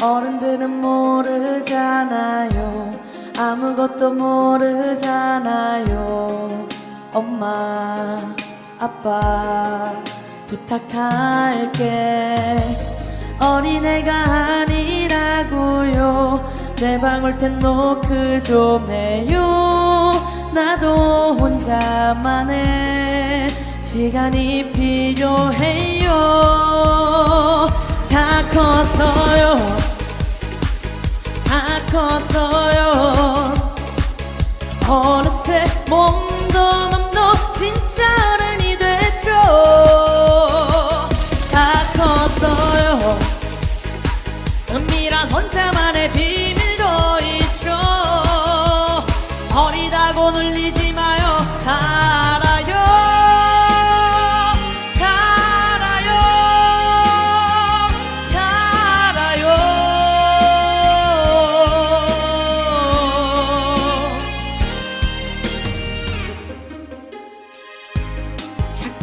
어른들은 모르잖아요 아무것도 모르잖아요 엄마 아빠 부탁할게 어린애가 아니라고요 내 방울 땐 노크 좀 해요 나도 혼자만의 시간이 필요해요. 다 컸어요. 다 컸어요. 어느새 몸도 맘도 진짜 어른이 됐죠. 다 컸어요. 은밀한 혼자만의 비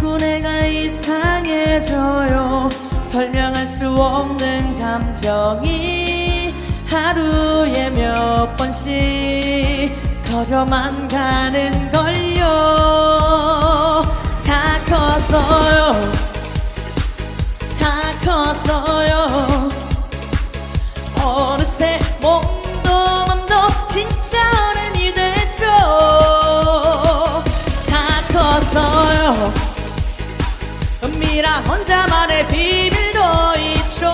자꾸 내가 이상해져요. 설명할 수 없는 감정이 하루에 몇 번씩 커져만 가는 걸요. 다 컸어요 혼자만의 비밀도 있죠.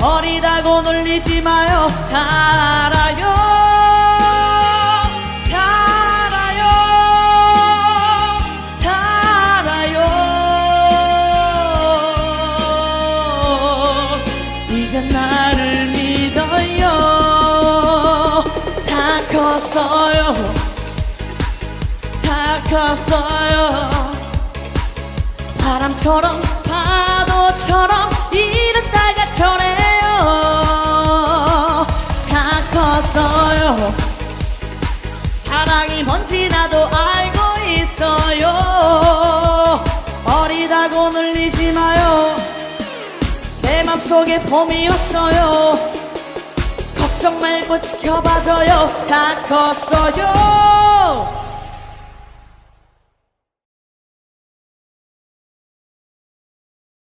어리다고 놀리지 마요. 다 알아요. 다 컸어요. 다 컸어요 바람처럼 파도처럼 이랬다가 전해요. 다 컸어요. 사랑이 뭔지 나도 알고 있어요. 어리다고 늘리지 마요. 내 맘속에 봄이 왔어요. 걱정 말고 지켜봐줘요. 다 컸어요